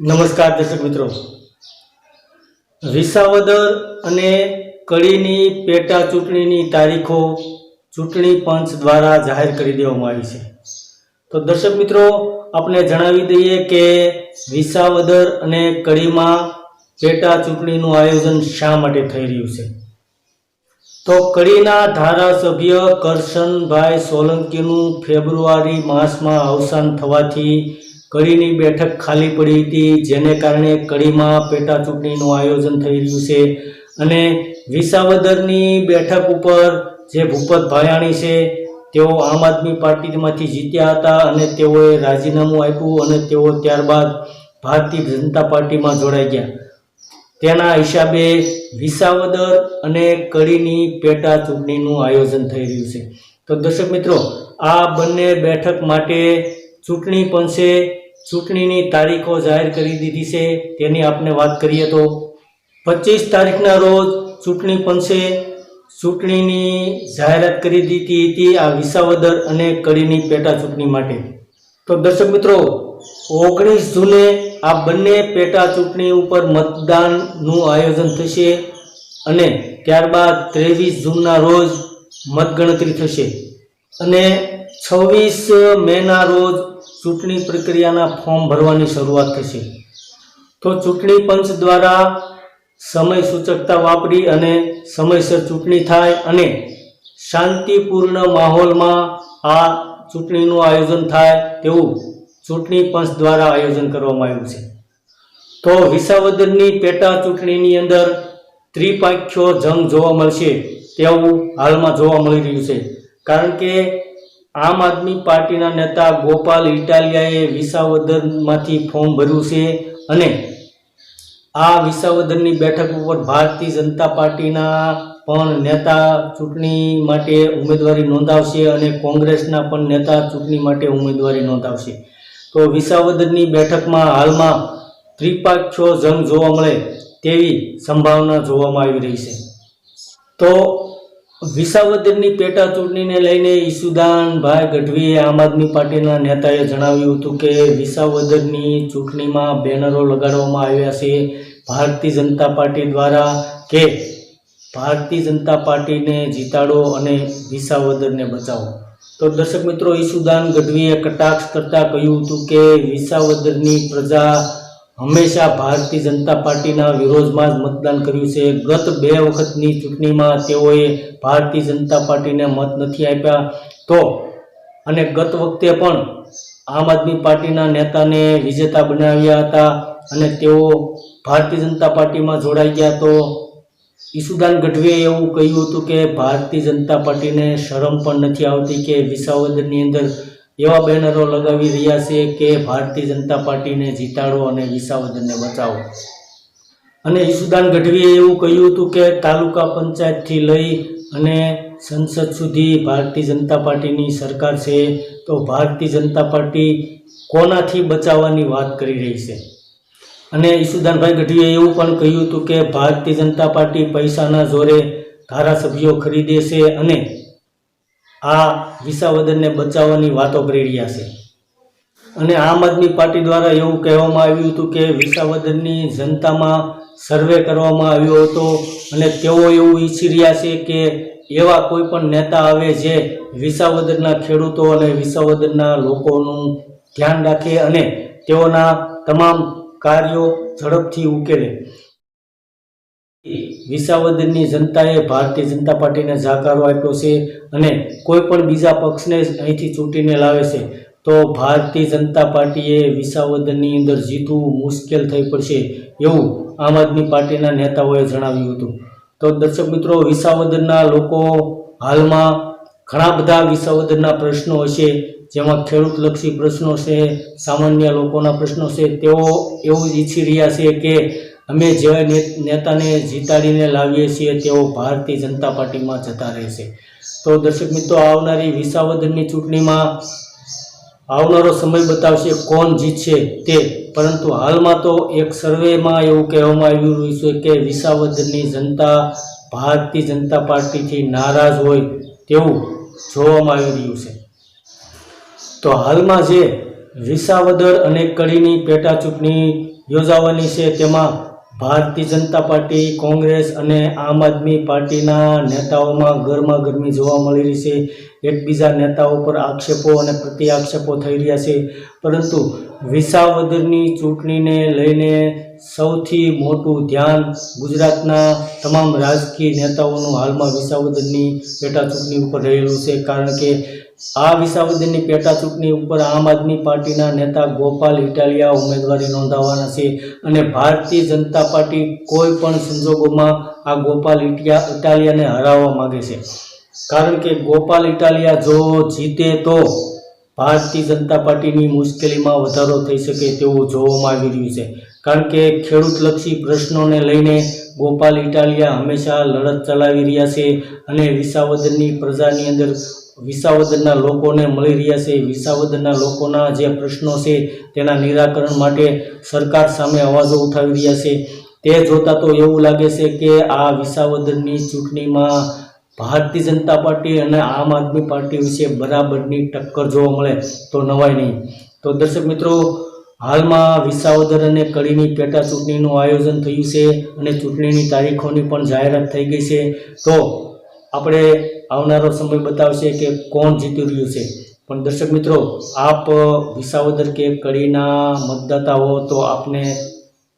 નમસ્કાર દર્શક મિત્રો. વિસાવદર અને કડીની પેટા ચૂંટણીની તારીખો ચૂંટણી પંચ દ્વારા જાહેર કરી દેવામાં આવી છે. તો દર્શક મિત્રો આપણે જણાવી દઈએ કે વિસાવદર અને કડીમાં પેટા ચૂંટણીનું આયોજન શા માટે થઈ રહ્યું છે? તો કડીના ધારાસભ્ય કરશનભાઈ સોલંકીનું ફેબ્રુઆરી માસમાં અવસાન થવાથી કડીની બેઠક ખાલી પડી હતી, જેને કારણે કડીમાં પેટા ચૂંટણીનું આયોજન થઈ રહ્યું છે. અને વિસાવદરની બેઠક ઉપર જે ભૂપત ભાયાણી છે, તેઓ આમ આદમી પાર્ટીમાંથી જીત્યા હતા અને તેઓએ રાજીનામું આપ્યું અને તેઓ ત્યારબાદ ભારતીય જનતા પાર્ટીમાં જોડાઈ ગયા. તેના હિસાબે વિસાવદર અને કડીની પેટા ચૂંટણીનું આયોજન થઈ રહ્યું છે. તો દર્શક મિત્રો, આ બંને બેઠક માટે ચૂંટણી પંચે ચૂંટણીની તારીખો જાહેર કરી દીધી છે. તેની આપણે વાત કરીએ તો પચીસ તારીખના રોજ ચૂંટણી પંચે ચૂંટણીની જાહેરાત કરી દીધી હતી આ વિસાવદર અને કડીની પેટા ચૂંટણી માટે. તો દર્શક મિત્રો, ઓગણીસ જૂને આ બંને પેટા ચૂંટણી ઉપર મતદાનનું આયોજન થશે અને ત્યારબાદ ત્રેવીસ જૂનના રોજ મતગણતરી થશે. અને છવ્વીસ મેના રોજ ચૂંટણી પ્રક્રિયાના ફોર્મ ભરવાની શરૂઆત થશે. તો ચૂંટણી પંચ દ્વારા સમય સૂચકતા વાપરી અને સમયસર ચૂંટણી થાય અને શાંતિપૂર્ણ માહોલમાં આ ચૂંટણીનું આયોજન થાય તેવું ચૂંટણી પંચ દ્વારા આયોજન કરવામાં આવ્યું છે. તો વિસાવદરની પેટા ચૂંટણીની અંદર ત્રિપાખ્યો જંગ જોવા મળશે તેવું હાલમાં જોવા મળી રહ્યું છે. કારણ કે આમ આદમી પાર્ટીના નેતા ગોપાલ ઇટાલિયાએ વિસાવદરમાંથી ફોર્મ ભર્યું છે અને આ વિસાવદરની બેઠક ઉપર ભારતીય જનતા પાર્ટીના પણ નેતા ચૂંટણી માટે ઉમેદવારી નોંધાવશે અને કોંગ્રેસના પણ નેતા ચૂંટણી માટે ઉમેદવારી નોંધાવશે. તો વિસાવદરની બેઠકમાં હાલમાં ત્રિપાખ્યો જંગ જોવા મળે તેવી સંભાવના જોવામાં આવી રહી છે. તો વિસાવદરની પેટા ચૂંટણીને લઈને ઈસુદાનભાઈ ગઢવીએ આમ આદમી પાર્ટીના નેતાએ જણાવ્યું હતું કે વિસાવદરની ચૂંટણીમાં બેનરો લગાડવામાં આવ્યા છે. ભારતીય જનતા પાર્ટી દ્વારા કે ભારતીય જનતા પાર્ટીને જીતાડો અને વિસાવદરને બચાવો. તો દર્શક મિત્રો, ઈસુદાન ગઢવીએ કટાક્ષ કરતાં કહ્યું હતું કે વિસાવદરની પ્રજા હંમેશા ભારતીય જનતા પાર્ટીના વિરોધમાં જ મતદાન કર્યું છે. ગત બે વખતની ચૂંટણીમાં તેઓએ ભારતીય જનતા પાર્ટીને મત નથી આપ્યા. તો, અને ગત વખતે પણ આમ આદમી પાર્ટીના નેતાને વિજેતા બનાવ્યા હતા અને તેઓ ભારતીય જનતા પાર્ટીમાં જોડાઈ ગયા. તો, ઈસુદાન ગઢવીએ એવું કહ્યું હતું કે, ભારતીય જનતા પાર્ટીને શરમ પણ નથી આવતી કે વિસાવદરની અંદર એવા બેનરો લગાવી રહ્યા છે કે ભારતીય જનતા પાર્ટીને જીતાડો અને વિસાવદરને બચાવો. અને ઈસુદાન ગઢવીએ એવું કહ્યું હતું કે તાલુકા પંચાયતથી લઈ અને સંસદ સુધી ભારતીય જનતા પાર્ટીની સરકાર છે, તો ભારતીય જનતા પાર્ટી કોનાથી બચાવવાની વાત કરી રહી છે? અને ઈસુદાનભાઈ ગઢવીએ એવું પણ કહ્યું હતું કે ભારતીય જનતા પાર્ટી પૈસાના જોરે ધારાસભ્યો ખરીદે છે અને આ વિસાવદરને બચાવવાની વાતો કરી રહ્યા છે. અને આમ આદમી પાર્ટી દ્વારા એવું કહેવામાં આવ્યું હતું કે વિસાવદરની જનતામાં સર્વે કરવામાં આવ્યો હતો અને તેઓ એવું ઈચ્છી રહ્યા છે કે એવા કોઈ પણ નેતા આવે જે વિસાવદરના ખેડૂતો અને વિસાવદરના લોકોનું ધ્યાન રાખે અને તેઓના તમામ કાર્યો ઝડપથી ઉકેલે. વિસાવદરની જનતાએ ભારતીય જનતા પાર્ટીને જાકારો આપ્યો છે અને કોઈ પણ બીજા પક્ષને અહીંથી ચૂંટીને લાવે છે, તો ભારતીય જનતા પાર્ટીએ વિસાવદરની અંદર જીતવું મુશ્કેલ થઈ પડશે એવું આમ આદમી પાર્ટીના નેતાઓએ જણાવ્યું હતું. તો દર્શક મિત્રો, વિસાવદરના લોકો હાલમાં ઘણા બધા વિસાવદરના પ્રશ્નો હશે, જેમાં ખેડૂતલક્ષી પ્રશ્નો છે, સામાન્ય લોકોના પ્રશ્નો છે, તેઓ એવું ઈચ્છી રહ્યા છે કે અમે જેવા નેતાને જીતાડીને લાવીએ છીએ, તેઓ ભારતીય જનતા પાર્ટીમાં જતા રહેશે. તો દર્શક મિત્રો, આવનારી વિસાવદરની ચૂંટણીમાં આવનારો સમય બતાવશે કોણ જીતશે તે. પરંતુ હાલમાં તો એક સર્વેમાં એવું કહેવામાં આવી રહ્યું છે કે વિસાવદરની જનતા ભારતીય જનતા પાર્ટીથી નારાજ હોય તેવું જોવામાં આવી રહ્યું છે. તો હાલમાં જે વિસાવદર અને કડીની પેટા ચૂંટણી યોજાવાની છે, તેમાં ભારતીય જનતા પાર્ટી, કોંગ્રેસ અને આમ આદમી પાર્ટીના નેતાઓમાં ગરમા ગરમી જોવા મળી રહી છે. એકબીજા નેતાઓ પર આક્ષેપો અને પ્રતિ આક્ષેપો થઈ રહ્યા છે. પરંતુ વિસાવદરની ચૂંટણીને લઈને સૌથી મોટું ધ્યાન ગુજરાતના તમામ રાજકીય નેતાઓનું હાલમાં વિસાવદરની પેટા ચૂંટણી ઉપર રહેલું છે. કારણ કે આ વિસાવદરની પેટા ચૂંટણી ઉપર આમ આદમી પાર્ટીના નેતા ગોપાલ ઇટાલિયા ઉમેદવારી નોંધાવવાના છે અને ભારતીય જનતા પાર્ટી કોઈ પણ સંજોગોમાં આ ગોપાલ ઇટિયા ઇટાલિયાને હરાવવા માંગે છે. કારણ કે ગોપાલ ઇટાલિયા જો જીતે તો ભારતીય જનતા પાર્ટીની મુશ્કેલીમાં વધારો થઈ શકે તેવું જોવામાં આવી રહ્યું છે. કારણ કે ખેડૂતલક્ષી પ્રશ્નોને લઈને ગોપાલ ઇટાલિયા હંમેશા લડત ચલાવી રહ્યા છે અને વિસાવદરની પ્રજાની અંદર વિસાવદરના લોકોને મળી રહ્યા છે. વિસાવદરના લોકોના જે પ્રશ્નો છે તેના નિરાકરણ માટે સરકાર સામે અવાજો ઉઠાવી રહ્યા છે. તે જોતાં તો એવું લાગે છે કે આ વિસાવદરની ચૂંટણીમાં ભારતીય જનતા પાર્ટી અને આમ આદમી પાર્ટી વિશે બરાબરની ટક્કર જોવા મળે તો નવાય નહીં. તો દર્શક મિત્રો, હાલમાં વિસાવદર અને કડીની પેટા ચૂંટણીનું આયોજન થયું છે અને ચૂંટણીની તારીખોની પણ જાહેરાત થઈ ગઈ છે. તો આપણે આવનારો સમય બતાવશે કે કોણ જીતી રહ્યું છે. પણ દર્શક મિત્રો, આપ વિસાવદર કે કડીના મતદાતા હો તો આપને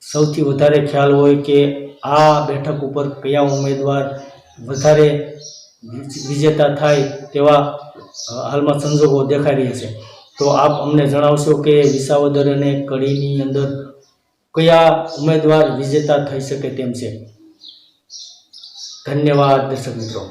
સૌથી વધારે ખ્યાલ હોય કે આ બેઠક ઉપર કયા ઉમેદવાર વધારે વિજેતા થાય તેવા હાલમાં સંજોગો દેખાઈ રહ્યા છે. તો આપ અમને જણાવશો કે વિસાવદર અને કડીની અંદર કયા ઉમેદવાર વિજેતા થઈ શકે તેમ છે? ધન્યવાદ, દર્શક મિત્રો.